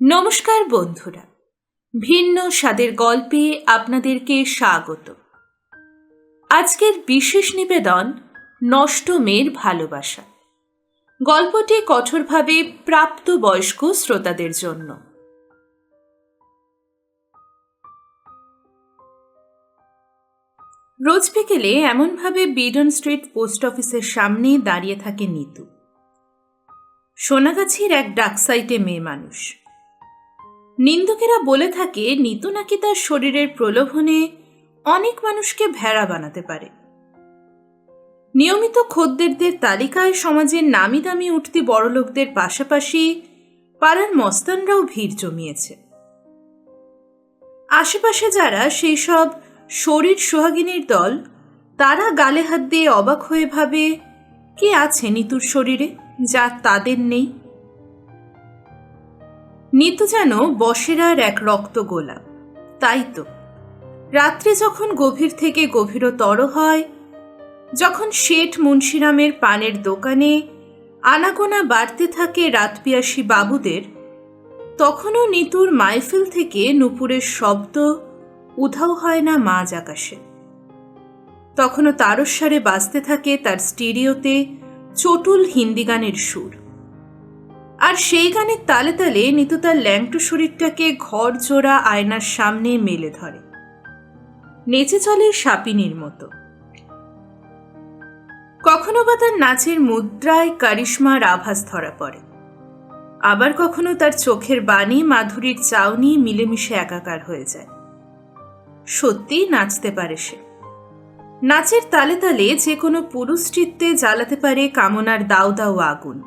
নমস্কার বন্ধুরা, ভিন্ন স্বাদের গল্পে আপনাদেরকে স্বাগত। আজকের বিশেষ নিবেদন, নষ্ট মেয়ের ভালোবাসা। গল্পটি কঠোরভাবে প্রাপ্ত বয়স্ক শ্রোতাদের জন্য। রোজ বিকেলে এমনভাবে বিডন স্ট্রিট পোস্ট অফিসের সামনে দাঁড়িয়ে থাকে নিতু। সোনাগাছির এক ডাক সাইটে মেয়ে মানুষ। নিন্দুকেরা বলে থাকে, নিতু নাকি তার শরীরের প্রলোভনে অনেক মানুষকে ভেড়া বানাতে পারে। নিয়মিত খদ্দেরদের তালিকায় সমাজের নামি দামি উঠতি বড়লোকদের পাশাপাশি পাড়ার মস্তানরাও ভিড় জমিয়েছে। আশেপাশে যারা সেই সব শরীর সোহাগিনীর দল, তারা গালে হাত দিয়ে অবাক হয়ে ভাবে, কে আছে নিতুর শরীরে যা তাদের নেই? নিতু যেন বসেরার এক রক্ত গোলাপ তাই তো। রাত্রে যখন গভীর থেকে গভীরতর হয়, যখন শেঠ মুন্সিরামের পানের দোকানে আনাগোনা বাড়তে থাকে রাতপিয়াসী বাবুদের, তখনও নিতুর মাইফিল থেকে নুপুরের শব্দ উধাও হয় না মাঝ আকাশে। তখনও তারস্বরে বাজতে থাকে তার স্টিরিওতে চটুল হিন্দি গানের সুর। আর সেই গানের তালে তালে নিতু তার ল্যাংটু শরীরটাকে ঘর জোড়া আয়নার সামনে মেলে ধরে। নেচে চলে সাপিনীর মতো। কখনো বা তার নাচের মুদ্রায় কারিশ্মার আভাস ধরা পড়ে। আবার কখনো তার চোখের বাণী, মাধুরীর চাউনি মিলেমিশে একাকার হয়ে যায়। সত্যিই নাচতে পারে সে। নাচের তালে তালে যে কোনো পুরুষ চিত্তে জ্বালাতে পারে কামনার দাও দাও আগুন।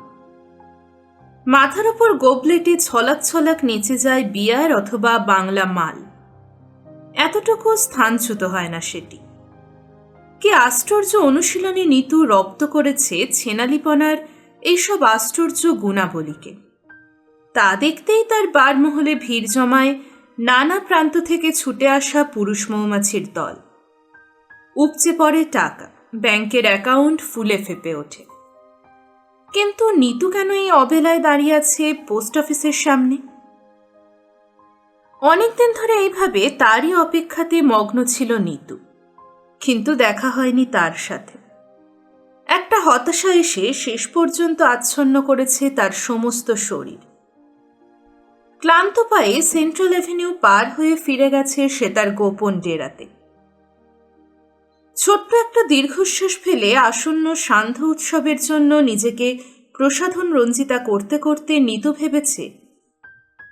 মাথার উপর গোবলেটে ছলাক ছলাক নেচে যায় বিয়ার অথবা বাংলা মাল। এতটুকু স্থানচ্যুত হয় না সেটি। কি আশ্চর্য অনুশীলনে নিতু রপ্ত করেছে ছেনালিপনার এইসব আশ্চর্য গুণাবলীকে। তা দেখতেই তার বারমহলে ভিড় জমায় নানা প্রান্ত থেকে ছুটে আসা পুরুষ মৌমাছির দল। উপচে পড়ে টাকা, ব্যাংকের অ্যাকাউন্ট ফুলে ফেপে ওঠে। কিন্তু নিতু কেন এই অবেলায় দাঁড়িয়ে আছে পোস্ট অফিসের সামনে? অনেকদিন ধরে এইভাবে তারই অপেক্ষাতে মগ্ন ছিল নিতু। কিন্তু দেখা হয়নি তার সাথে। একটা হতাশা এসে শেষ পর্যন্ত আচ্ছন্ন করেছে তার সমস্ত শরীর। ক্লান্ত পায়ে সেন্ট্রাল অ্যাভিনিউ পার হয়ে ফিরে গেছে সে তার গোপন ডেরাতে। ছোট্ট একটা দীর্ঘশ্বাস ফেলে আসন্ন সান্ধ্য উৎসবের জন্য নিজেকে প্রসাধন রঞ্জিতা করতে করতে নিতু ভেবেছে,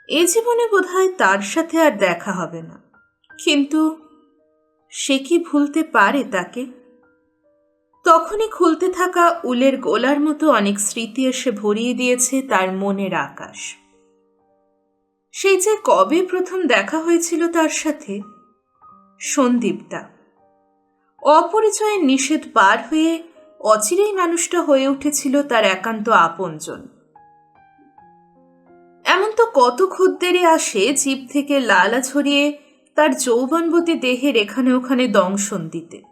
এ জীবনে বোধহয় তার সাথে আর দেখা হবে না। কিন্তু সে কি ভুলতে পারে তাকে? তখনই খুলতে থাকা উলের গোলার মতো অনেক স্মৃতি এসে ভরিয়ে দিয়েছে তার মনের আকাশ। সেই যে কবে প্রথম দেখা হয়েছিল তার সাথে? সন্দীপদা। অপরিচয়ের নিষেধ পার হয়ে অচিরেই মানুষটা হয়ে উঠেছিল তার একান্ত আপনজন। এমন তো কত খদ্দেরে আসে জীব থেকে লালা ছড়িয়ে তার যৌবনবতী দেহের এখানে ওখানে দংশন দিতে।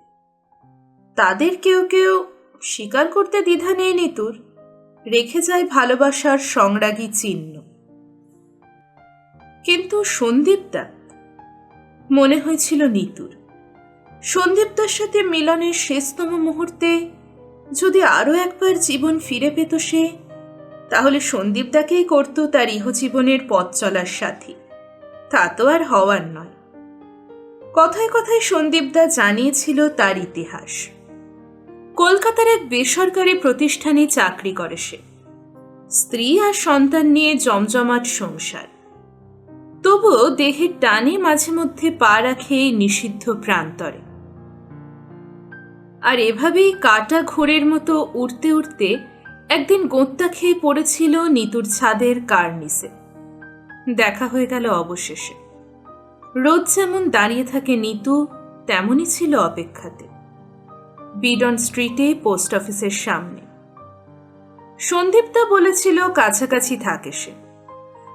তাদের কেউ কেউ স্বীকার করতে দ্বিধা নেই নিতুর রেখে যায় ভালোবাসার সংরাগী চিহ্ন। কিন্তু সন্দীপদা? মনে হয়েছিল নিতুর। সন্দীপদার সাথে মিলনের শেষতম মুহূর্তে যদি আরও একবার জীবন ফিরে পেত সে, তাহলে সন্দীপদাকেই করত তার ইহজীবনের পথ চলার সাথী। তা তো আর হওয়ার নয়। কথায় কথায় সন্দীপদা জানিয়েছিল তার ইতিহাস। কলকাতার এক বেসরকারি প্রতিষ্ঠানে চাকরি করে সে। স্ত্রী আর সন্তান নিয়ে জমজমাট সংসার। তবুও দেহের টানে মাঝে মধ্যে পা রাখে নিষিদ্ধ প্রান্তরে। আর এভাবেই কাটা ঘোরের মতো উড়তে উড়তে একদিন গোঁত্তা খেয়ে পড়েছিল নিতুর ছাদের কার্নিসে। দেখা হয়ে গেল অবশেষে। রোজ যেমন দাঁড়িয়ে থাকে নিতু, তেমনই ছিল অপেক্ষাতে। বিডন স্ট্রিটে পোস্ট অফিসের সামনে। সন্দীপদা বলেছিল, কাছাকাছি থাকে সে।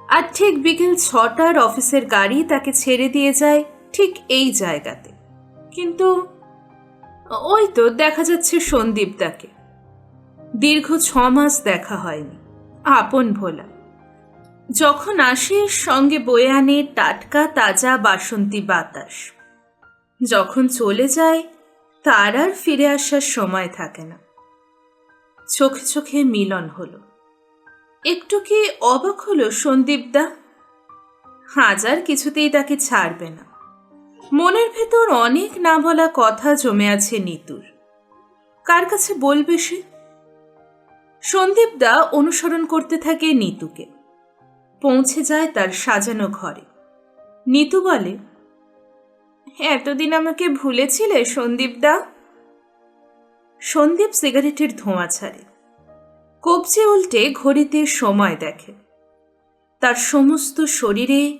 আর ঠিক বিকেল ছটার অফিসের গাড়ি তাকে ছেড়ে দিয়ে যায় ঠিক এই জায়গাতে। কিন্তু ওই তো দেখা যাচ্ছে সন্দীপ দাকে দীর্ঘ ছ মাস দেখা হয়নি, আপন ভোলা। যখন আসে সঙ্গে বয়ে আনে টাটকা, তাজা বাসন্তী বাতাস। যখন চলে যায়, তার আর ফিরে আসার সময় থাকে না। চোখে চোখে মিলন হলো। একটু কি অবাক হলো সন্দীপদা হাজার কিছুতেই তাকে ছাড়বে না। মনের ভেতর অনেক না বলা কথা জমে আছে নিতুর। কার কাছে বলবে সে? সন্দীপদা অনুসরণ করতে থাকে নিতুকে। পৌঁছে যায় তার সাজানো ঘরে। নিতু বলে, এতদিন আমাকে ভুলেছিলে সন্দীপদা সন্দীপ সিগারেটের ধোঁয়া ছাড়ে। কবজি উল্টে ঘড়িতে সময় দেখে। তার সমস্ত শরীরে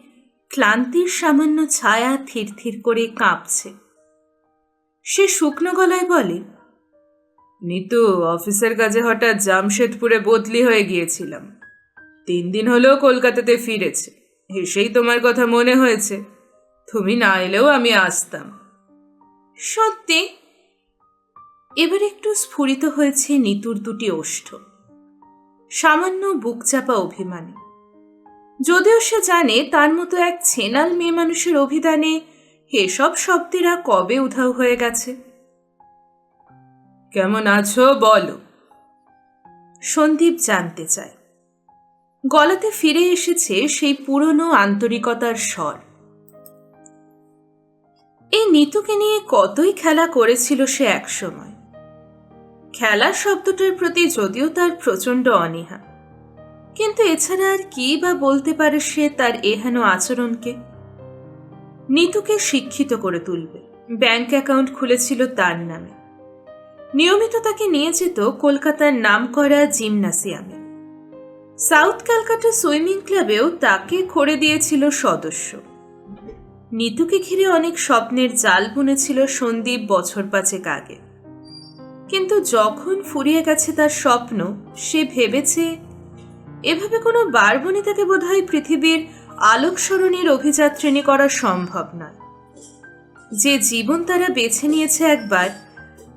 ক্লান্তির সামান্য ছায়া থির থির করে কাঁপছে। সে শুকনো গলায় বলে, নিতু, অফিসের কাজে হঠাৎ জামশেদপুরে বদলি হয়ে গিয়েছিলাম। তিন দিন হলেও কলকাতাতে ফিরেছে। এসেই তোমার কথা মনে হয়েছে। তুমি না এলেও আমি আসতাম। সত্যি? এবার একটু স্ফুরিত হয়েছে নিতুর দুটি ওষ্ঠ। সামান্য বুক চাপা অভিমানে। যদিও সে জানে তার মতো এক ছেনাল মেয়ে মানুষের অভিধানে এসব শব্দেরা কবে উধাও হয়ে গেছে। কেমন আছো বলো? সন্দীপ জানতে চায়। গলাতে ফিরে এসেছে সেই পুরনো আন্তরিকতার স্বর। এই নিতুকে নিয়ে কতই খেলা করেছিল সে একসময়। খেলার শব্দটার প্রতি যদিও তার প্রচণ্ড অনীহা। কিন্তু এছাড়া আর কি বা বলতে পারে সে তার এহেন আচরণকে? নিতুকে শিক্ষিত করে তুলবে। ব্যাংক অ্যাকাউন্ট খুলেছিল তার নামে। নিয়মিত তাকে নিয়ে যেত কলকাতার নামকরা জিমনাসিয়ামে। সাউথ ক্যালকাটা সুইমিং ক্লাবেও তাকে খড়ে দিয়েছিল সদস্য। নিতুকে ঘিরে অনেক স্বপ্নের জাল বুনেছিল সন্দীপ বছর পাঁচেক আগে। কিন্তু যখন ফুরিয়ে গেছে তার স্বপ্ন, সে ভেবেছে, এভাবে কোনো বারবনিতাকে বোধহয় পৃথিবীর আলোক সরণীর অভিযাত্রিনী করা সম্ভব নয়। যে জীবন তারা বেছে নিয়েছে একবার,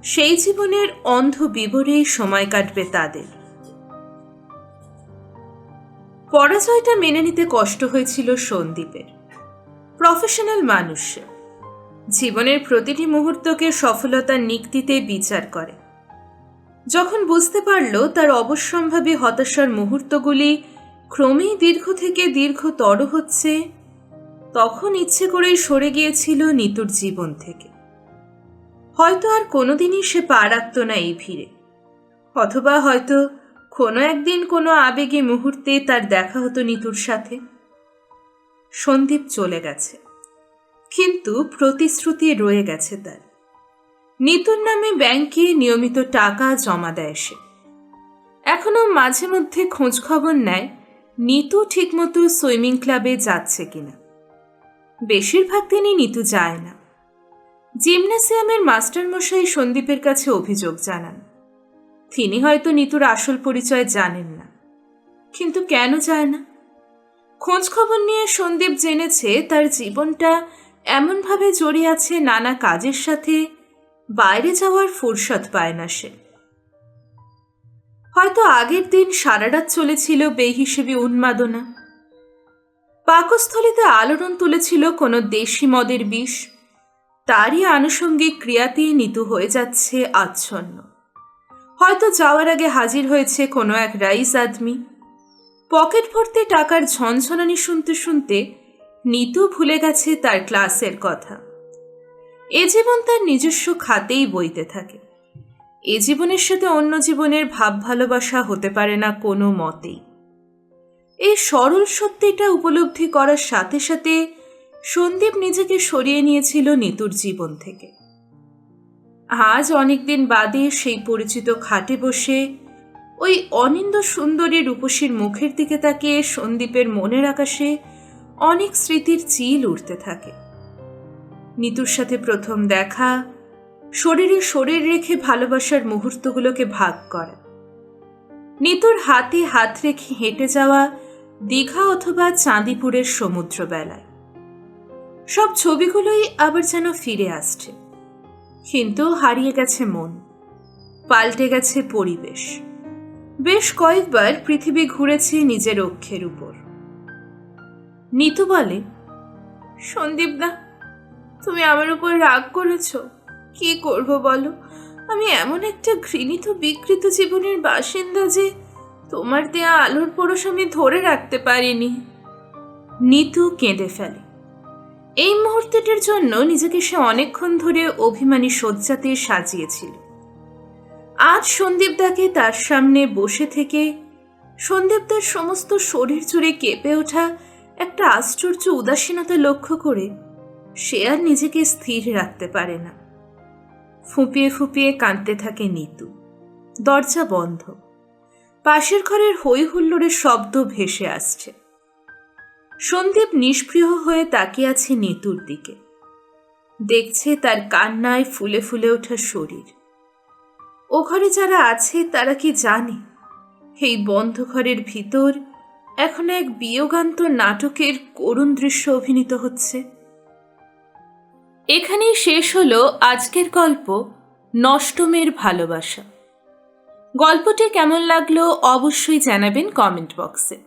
সেই জীবনের অন্ধ বিবরেই সময় কাটবে তাদের। পরাজয়টা মেনে নিতে কষ্ট হয়েছিল সন্দীপের। প্রফেশনাল মানুষ সে। জীবনের প্রতিটি মুহূর্তকে সফলতার নিক্তিতে বিচার করে। যখন বুঝতে পারল তার অবশ্যম্ভাবী হতাশার মুহূর্তগুলি ক্রমেই দীর্ঘ থেকে দীর্ঘতর হচ্ছে, তখন ইচ্ছে করেই সরে গিয়েছিল নিতুর জীবন থেকে। হয়তো আর কোনোদিনই সে পা রাখত না এই ভিড়ে, অথবা হয়তো কোনো একদিন কোনো আবেগে মুহূর্তে তার দেখা হতো নিতুর সাথে। সন্দীপ চলে গেছে। কিন্তু প্রতিশ্রুতি রয়ে গেছে তার। নিতুর নামে ব্যাংকে নিয়মিত টাকা জমা দেয় সে। এখনও মাঝে মধ্যে খোঁজ খবর নেয়, নিতু ঠিকমতো সুইমিং ক্লাবে যাচ্ছে কিনা। বেশিরভাগ দিনই নিতু যায় না। জিমনাসিয়ামের মাস্টারমশাই সন্দীপের কাছে অভিযোগ জানান। তিনি হয়তো নিতুর আসল পরিচয় জানেন না। কিন্তু কেন যায় না? খোঁজ খবর নিয়ে সন্দীপ জেনেছে তার জীবনটা এমনভাবে জড়িয়ে আছে নানা কাজের সাথে, বাইরে যাওয়ার ফুরসত পায় না সে। হয়তো আগের দিন সারা রাত চলেছিল বেহিসেবি উন্মাদনা। পাকস্থলিতে আলোড়ন তুলেছিল কোনো দেশি মদের বিষ। তারই আনুষঙ্গিক ক্রিয়াতেই নিতু হয়ে যাচ্ছে আচ্ছন্ন। হয়তো যাওয়ার আগে হাজির হয়েছে কোনো এক রাইস আদমি। পকেট ভর্তি টাকার ঝনঝনানি শুনতে শুনতে নিতু ভুলে গেছে তার ক্লাসের কথা। এ জীবন তার নিজস্ব খাতেই বইতে থাকে। এ জীবনের সাথে অন্য জীবনের ভাব ভালোবাসা হতে পারে না কোনো মতেই। এই সরল সত্যিটা উপলব্ধি করার সাথে সাথে সন্দীপ নিজেকে সরিয়ে নিয়েছিল নিতুর জীবন থেকে। আজ অনেকদিন বাদে সেই পরিচিত খাটে বসে ওই অনিন্দ সুন্দরী রূপসীর মুখের দিকে তাকিয়ে সন্দীপের মনের আকাশে অনেক স্মৃতির চিল উঠতে থাকে। নিতুর সাথে প্রথম দেখা শরীরে শরীর রেখে ভালোবাসার মুহূর্তগুলোকে ভাগ করা। নিতুর হাতে হাত রেখে হেঁটে যাওয়া দীঘা অথবা চাঁদিপুরের সমুদ্র বেলায় সব ছবিগুলোই আবার যেন ফিরে আসছে। কিন্তু হারিয়ে গেছে মন, পাল্টে গেছে পরিবেশ। বেশ কয়েকবার পৃথিবী ঘুরেছে নিজের অক্ষের উপর। নিতু বলে, সন্দীপ দা, তুমি আমার উপর রাগ করেছ। কি করব বলো? আমি এমন একটা ঘৃণিত, বিকৃত জীবনের বাসিন্দা যে তোমার দেয়া আলোর পরশ আমি ধরে রাখতে পারিনি। নিতু কেঁদে ফেলে। এই মুহূর্তটির জন্য নিজেকে সে অনেকক্ষণ ধরে অভিমানী শয্যাতে সাজিয়েছিল। আজ সন্দীপদাকে তার সামনে বসে থেকে সন্দীপদার সমস্ত শরীর জুড়ে কেঁপে ওঠা একটা আশ্চর্য উদাসীনতা লক্ষ্য করে সে আর নিজেকে স্থির রাখতে পারে না। ফুপিয়ে ফুপিয়ে কাঁদতে থাকে নিতু। দরজা বন্ধ। পাশের ঘরের হই হুল্লোড়ের শব্দ ভেসে আসছে। সন্দীপ নিষ্প্রিয় হয়ে তাকিয়ে আছে নিতুর দিকে। দেখছে তার কান্নায় ফুলে ফুলে ওঠা শরীর। ও ঘরে যারা আছে তারা কি জানে? এই বন্ধ ঘরের ভিতর এখন এক বিয়োগান্ত নাটকের করুণ দৃশ্য অভিনীত হচ্ছে। এখানেই শেষ হলো আজকের গল্প, নষ্টমের ভালোবাসা। গল্পটি কেমন লাগল অবশ্যই জানাবেন কমেন্ট বক্সে।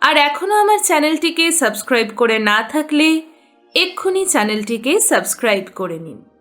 আর এখনও আমার চ্যানেলটিকে সাবস্ক্রাইব করে না থাকলে এক্ষুনি চ্যানেলটিকে সাবস্ক্রাইব করে নিন।